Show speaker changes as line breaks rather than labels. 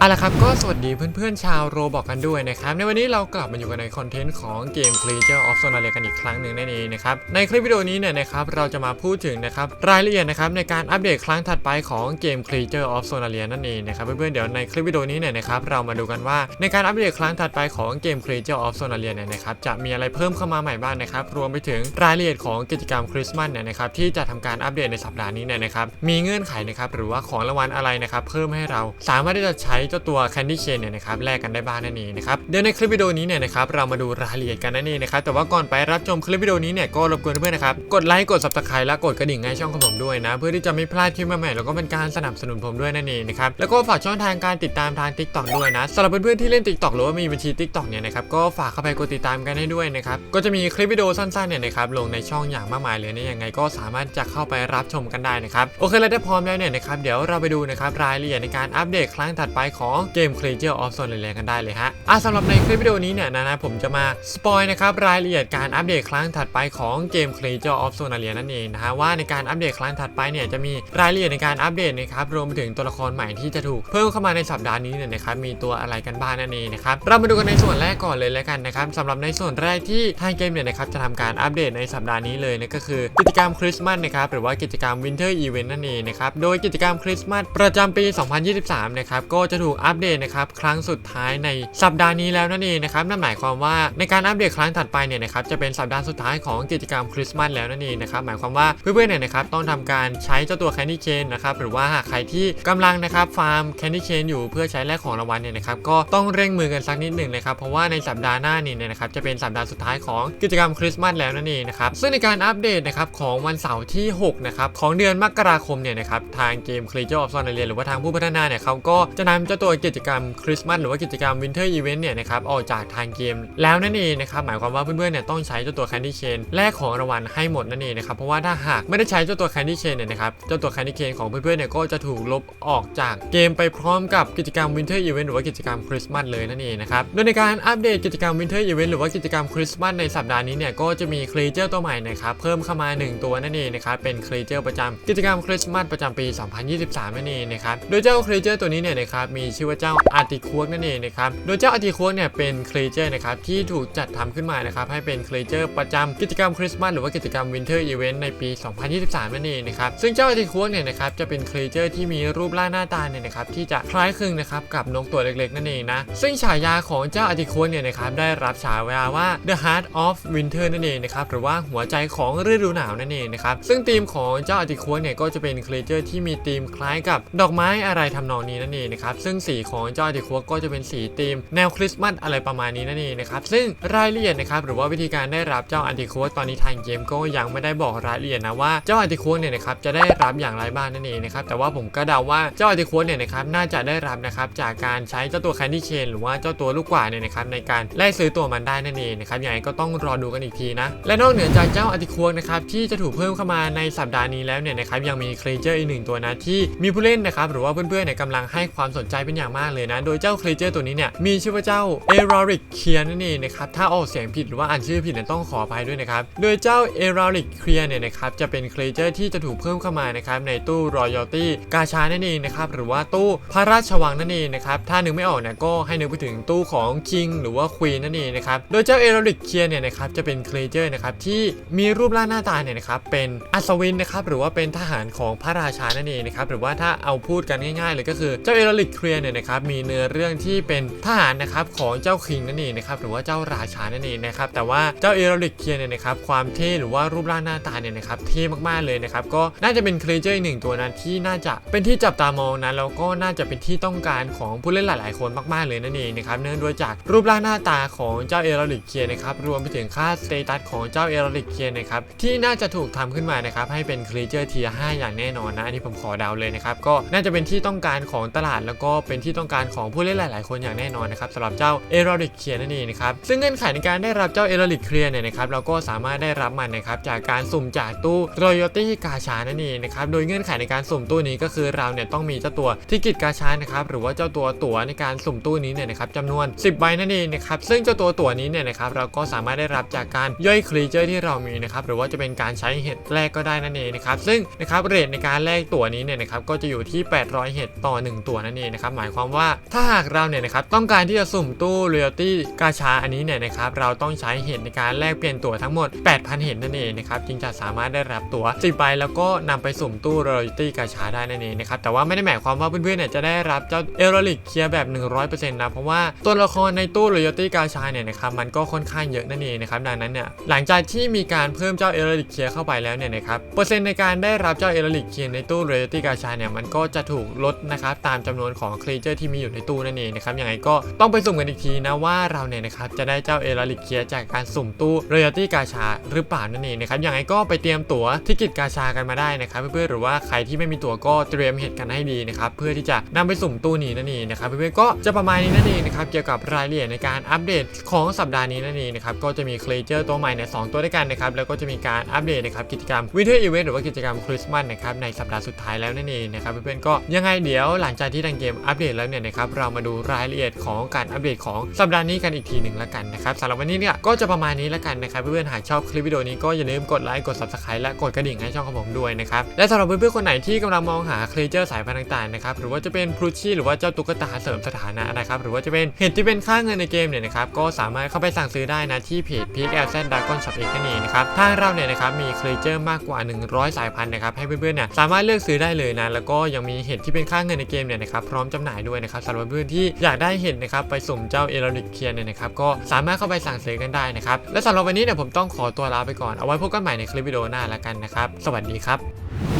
เอาละครับก็สวัสดีเพื่อนๆชาวโรบอกกันด้วยนะครับ ในวันนี้เรากลับมาอยู่กันในคอนเทนต์ของเกม Creature of Sonalia กันอีกครั้งหนึ่งนั่นเองนะครับ ในคลิปวิดีโอนี้เนี่ยนะครับเราจะมาพูดถึงนะครับรายละเอียดนะครับในการอัปเดตครั้งถัดไปของเกม Creature of Sonalia นั่นเองนะครับเพื่อนๆเดี๋ยวในคลิปวิดีโอนี้เนี่ยนะครับเรามาดูกันว่าในการอัปเดตครั้งถัดไปของเกม Creature of Sonalia เนี่ยนะครับจะมีอะไรเพิ่มเข้ามาใหม่บ้างนะครับรวมไปถึงรายละเอียดของกิจกรรมคริสต์มาสเนี่ยนะครับที่จะทำการอัปเดตในสัปดาห์นี้เนี่ยนะครับมีเงื่อนไขนะครับหรือว่าของรางวัลอะไรนะครับเพิ่มให้เราสามารถที่จะใช้เจ้าตัว Candy Cane เนี่ยนะครับแลกกันได้บ้างนั่นเองนะครับเดี๋ยวในคลิปวิดีโอนี้เนี่ยนะครับเรามาดูรายละเอียดกันนั่นเองนะครับแต่ว่าก่อนไปรับชมคลิปวิดีโอนี้เนี่ยก็รบกวนเพื่อนนะครับกดไลค์กด subscribe และกดกระดิ่งให้ช่องของผมด้วยนะ เพื่อที่จะไม่พลาดคลิปใหม่ๆแล้วก็เป็นการสนับสนุนผมด้วยนั่นเองนะครับแล้วก็ฝากช่องทางการติดตามทาง TikTok ด้วยนะสำหรับเพื่อนๆที่เล่น TikTok หรือว่ามีบัญชี TikTok เนี่ยนะครับก็ฝากเข้าไปกดติดตามกันให้ด้วยนะครับก็จะมีคลิปวิดีโอสั้นๆเนี่ยนะครับลงในช่องอย่างมากมายเลยนะยังไงก็สามารถจะเข้าไปรับชมกันได้นะครับโอเคแล้วถ้าพร้อมแล้วเนี่ยนะครับเดี๋ยวเราไปดูนะครับรายละเอียดในการอัปเดตครั้งถัดไปของเกม Creature of Sonalia กันได้เลยฮะอะสำหรับในคลิปวิดีโอนี้เนี่ยนะนะผมจะมาสปอยนะครับรายละเอียดการอัปเดตครั้งถัดไปของเกม Creature of Sonalia นั่นเองนะฮะว่าในการอัปเดตครั้งถัดไปเนี่ยจะมีรายละเอียดในการอัปเดตนะครับรวมไปถึงตัวละครใหม่ที่จะถูกเพิ่มเข้ามาในสัปดาห์นี้เนี่ยนะครับมีตัวอะไรกันบ้างนั่นเองนะครับเรามาดูกันในส่วนแรกก่อนเลยแล้วกันนะครับสำหรับในส่วนแรกที่ทางเกมเนี่ยนะครับจะทำการอัปเดตในสัปดาห์นี้เลยนะก็คือกิจกรรมคริสต์มาสนะครับหรือว่ากิจกรรม Winter Event นั่นเองนะครับโดยกิจกรรมคริสต์มาสประจำปี 2023 นะครับก็จะถูกอัปเดตนะครับครั้งสุดท้ายในสัปดาห์นี้แล้วนั่นเองนะครับนั่นหมายความว่าในการอัปเดตครั้งถัดไปเนี่ยนะครับจะเป็นสัปดาห์สุดท้ายของกิจกรรมคริสต์มาสแล้วนั่นเองนะครับหมายความว่าเพื่อนๆเนี่ยนะครับต้องทำการใช้เจ้าตัวแคนดี้เคนนะครับหรือว่าหากใครที่กำลังนะครับฟาร์มแคนดี้เคนอยู่เพื่อใช้แลกของรางวัลเนี่ยนะครับก็ต้องเร่งมือกันสักนิดหนึ่งนะครับเพราะว่าในสัปดาห์หน้านี้เนี่ยนะครับจะเป็นสัปดาห์สุดท้ายของกิจกรรมคริสต์มาสแล้วนั่นเองนะครับซึ่งในการอัปเดตนะครับของวันเสาร์ที่6นะครับของเดือนมกราคมเนี่ยนะครับทางเกม Creature of Sonalia หรือว่าทางผู้พัฒนาเนี่ยเขาก็จะนำเจ้าตัวกิจกรรมคริสต์มาสหรือว่ากิจกรรม Winter Event เนี่ยนะครับออกจากทางเกม แล้วนั่นเองนะครับหมายความว่าเพื่อนๆเนี่ยต้องใช้เจ้าตัว Candy Cane แลกของรางวัลให้หมดนั่นเองนะครับเพราะว่าถ้าหากไม่ได้ใช้เจ้าตัว Candy Cane เนี่ยนะครับเจ้าตัว Candy Cane ของเพื่อนๆเนี่ยก็จะถูกลบออกจากเกมไปพร้อมกับกิจกรรม Winter Event หรือว่ากิจกรรมคริสต์มาสเลยนั่นเองนะครับโดยในการอัปเดตกิจกรรม Winter Event หรือว่ากิจกรรมคริสต์มาสในสัปดาห์นี้เนี่ยก็จะมีครีเจอร์ตัวใหม่นะครับเพิ่มเข้ามา 1 ตัวนั่นเองนะครับเป็นครีเจอร์ประจำกิจกรรมคริสต์มาสประจำปี 2023 นั่นเองนะครับโดยเจ้าครีเจอร์ตัวนี้เนี่ยนะครับมีชื่อว่าเจ้าอาร์ติควกนั่นเองนะครับโดยเจ้าอาร์ติควกเนี่ยเป็นครีเจอร์นะครับที่ถูกจัดทำขึ้นมานะครับให้เป็นครีเจอร์ประจำกิจกรรมคริสต์มาสหรือว่ากิจกรรม Winter Event ในปี 2023 นั่นเองนะครับซึ่งเจ้าอาร์ติควกเนี่ยนะครับจะเป็นครีเจอร์ที่มีรูปร่างหน้าตาเนี่ยนะครับที่จะคล้ายคลึงนะครับกับนกตัวเล็กๆ นั่นเองนะซึ่งฉายาของเจ้าอาร์ติควกเนี่ยนะครับได้รับฉายาว่า The Heart of Winter นั่นเองนะครับหรือว่าหัวใจของฤดูหนาวนั่นเองนะครับซึ่งธีมของเจ้าอาร์ติควกเนี่ยก็จะเป็นครีเจอร์ที่มีธีมคล้ายกับดอกไม้อะไรทำนองนี้นั่นเองนะครับซึ่งสีของเจ้าอาร์ติควก็จะเป็นสีธีมแนวคริสต์มาสอะไรประมาณนี้นั่นเองนะครับซึ่งรายละเอียดนะครับหรือว่าวิธีการได้รับเจ้าอาร์ติควตอนนี้ทางเกมก็ยังไม่ได้บอกรายละเอียดนะว่าเจ้าอาร์ติควเนี่ยนะครับจะได้รับอย่างไรบ้างนั่นเองนะครับแต่ว่าผมก็เดาว่าเจ้าอาร์ติควเนี่ยนะครับน่าจะได้รับนะครับจากการใช้เจ้าตัวแคนดี้เชนหรือว่าเจ้าตัวลูกกว่าเนี่ยนะครับในการแลกซื้อตัวมันได้นั่นเองนะครับยังไงก็ต้องรอดูกันอีกทีนะและนอกเหนือจากเจ้าอาร์ติควนะครับที่จะถูกเพิ่มเข้ามาในสัปดาห์นี้แล้วเนี่ยนะครับยังมีครีเจอร์อีกหนึ่งตัวนะที่มีผู้เล่นนะครับหรือว่าเพื่อนๆเนี่ยกำลังให้ความสนใจเป็นอย่างมากเลยนะ โดยเจ้าครีเจอร์ตัวนี้เนี่ยมีชื่อว่าเจ้าเอรอริกเคียนั่นเองนะครับถ้าออกเสียงผิดหรือว่าอ่านชื่อผิดเนี่ยต้องขออภัยด้วยนะครับโดยเจ้าเอรอริกเคียเนี่ยนะครับจะเป็นครีเจอร์ที่จะถูกเพิ่มเข้ามานะครับในตู้รอยัลตี้กาชานั่นเองนะครับหรือว่าตู้พระราชวังนั่นเองนะครับถ้านึกไม่ออกเนี่ยก็ให้นึกไปถึงตู้ของคิงหรือว่าควีนนั่นเองนะครับโดยเจ้าเอรอริกเคียเนี่ยนะครับจะเป็นครีเจอร์นะครับที่มีรูปร่างหน้าตาเนี่ยนะครับเป็นอัศวินนะครับหรือว่าเป็นทหารของพระราชานั่นเองนะครับหรือว่าถ้าเอาพูดกันง่ายๆเลยก็คือเจ้าเอรอริกเคียเนี่ยนะครับมีเนื้อเรื่องที่เป็นทหารนะครับของเจ้าคิงนั่นเองนะครับหรือว่าเจ้าราชานั่นเองนะครับแต่ว่าเจ้าเอรอริกเคียเนี่ยนะครับความเท่หรือว่ารูปร่างหน้าตาเนี่ยนะครับเท่มากๆเลยนะครับก็น่าจะเป็นครีเจอร์อีกหนึ่งตัวนั้นที่น่าจะเป็นที่จับตามองนะแล้วก็น่าจะเป็นที่ต้องการของผู้เล่นหลาย ๆ คนมากๆเลยนั่นเองนะครับเนื่องด้วยจากรูปร่างหน้าตาของเจ้าเอรอริกเคียนะครับรวมไปถึงค่าสเตตัสของเจ้าเอรอริกเคียนะครับที่น่าจะถูกทำขึ้นมานะครับให้เป็นครีเจอร์เทียร์5อย่างแน่นอนนะอันนี้ผมขอเดาเลยนะครับก็น่าจะเป็นที่ต้องการของตลาดแล้วก็เป็นที่ต้องการของผู้เล่นหลาย ๆ คนอย่างแน่นอนนะครับสำหรับเจ้าเอรอริกเคลียนั่นเองนะครับซึ่งเงื่อนไขในการได้รับเจ้าเอรอริกเคลียเนี่ยนะครับเราก็สามารถได้รับมันนะครับจากการสุ่มจากตู้รอยัลตี้กาชานั่นเองนะครับโดยเงื่อนไขในการสุ่มตู้นี้ก็คือเราเนี่ยต้องมีเจ้าตัวทิกิตกาชานะครับหรือว่าเจ้าตัวตั๋วในการสุ่มตู้นี้เนี่ยนะครับจำนวน 10ใบนั่นเองนะครับซึ่งเจ้าตัวตั๋วนี้เนี่ยนะครับเราก็สามารถได้รับจากการย่อยครีเจอร์ที่เรามีนะครับหรือว่าจะเป็นการใช้เห็ดแรกก็ได้นั่นเองนะครับซึ่งนะครับเรทในการแลกตั๋วนี้เนี่ยนะครับก็จะอยู่ที่ 800 เห็ดต่อ 1 ตัวนั่นเองนะครับหมายความว่าถ้าหากเราเนี่ยนะครับต้องการที่จะสุ่มตู้รอยัลตี้กาชาอันนี้เนี่ยนะครับเราต้องใช้เห็ดในการแลกเปลี่ยนตั๋วทั้งหมด 8,000 เห็ดนั่นเองนะครับจึงจะสามารถได้รับตั๋ว10ใบแล้วก็นำไปสุ่มตู้รอยัลตี้กาชาได้นั่นเองนะครับแต่ว่าไม่ได้หมายความว่าเพื่อนๆเนี่ยจะได้รับเจ้าเอโรลิกเคลียร์แบบ 100%นะเพราะว่าตัวละครในตู้รอยัลตี้กาชาเนี่ยนะครับมันก็ค่อนข้างเยอะนั่นเองนะครับดังนั้นเนี่ยหลังจากที่มีการเพิ่มเจ้าเอโรลิกเคลียร์เข้าไปแล้วเนี่ยนะครับเปอร์เซ็นต์ในการได้รับเจ้าเอโรลิกเคลียร์ในตู้รอยัลตี้กาชาเนี่ยมันก็จะถูกลดนะครับตามจำนวนของครีเจอร์ที่มีอยู่ในตู้นั่นเองนะครับยังไงก็ต้องไปสุ่มกันอีกทีนะว่าเราเนี่ยนะครับจะได้เจ้าเอโรลิเคียจากการสุ่มตู้รอยัลตี้กาชาหรือเปล่านั่นเองนะครับยังไงก็ไปเตรียมตั๋วทิกิตกาชากันมาได้นะครับเพื่อนๆหรือว่าใครที่ไม่มีตั๋วก็เตรียมเหตุกันให้ดีนะครับเพื่อที่จะนำไปสุ่มตู้นี้นั่นเองนะครับเพื่อนๆก็จะประมาณนี้นั่นเองนะครับเกี่ยวกับรายละเอียดในการอัปเดตของสัปดาห์นี้นั่นเองนะครับก็จะมีครีเจอร์ตัวใหม่เนี่ยสองตัวด้วยกันนะครับแล้วก็จะมีการอัปเดตนะครับกิจกรรมวิเทอร์อีเวนต์หรือว่ากิจกรรมคริสต์มาสนะครับในสัปดาห์สุดท้ายแล้วนั่นเองนะครับเพื่อนๆก็ยังไงเดี๋ยวหลังจากที่ทางเกมอัปเดตแล้วเนี่ยนะครับเรามาดูรายละเอียดของการอัปเดตของสัปดาห์นี้กันอีกทีหนึ่งละกันนะครับสำหรับวันนี้เนี่ยก็จะประมาณนี้ละกันนะครับเพื่อนๆหากชอบคลิปวิดีโอนี้ก็อย่าลืมกดไลค์กด subscribe และกดกระดิ่งให้ช่องของผมด้วยนะครับและสำหรับเพื่อนๆคนไหนที่กำลังมองหาครีเจอร์สายพันธุ์ต่างๆนะครับหรือว่าจะเป็นพลูชี่หรือว่าเจ้าตุ๊กตาเสริมสถานะนะครับหรือว่าจะเป็นเห็ดที่เป็นค่าเงินในเกมเนี่ยนะครับก็สามารถเข้าไปสั่งซื้อได้นะที่เพจ p x l z Dragon Shop เองนั่นเองนะครับทางเราเนี่ยนะครับมีครีเจอร์มากกว่า 100 สายพันธุ์นะครับให้เพื่อนๆเนี่ยสามารถเลือกซื้อได้เลยนะแล้วก็ยังมีเห็ดที่เป็นค่าเงินในเกมเนี่ยนะครับพร้อมจำหน่ายด้วยนะครับสำหรับเพื่อนที่อยากได้เห็นนะครับไปสุ่มเจ้าเอลลิกเคียนเนี่ยนะครับก็สามารถเข้าไปสั่งซื้อกันได้นะครับและสำหรับวันนี้เนี่ยผมต้องขอตัวลาไปก่อนเอาไว้พบกันใหม่ในคลิปวิดีโอหน้าละกันนะครับสวัสดีครับ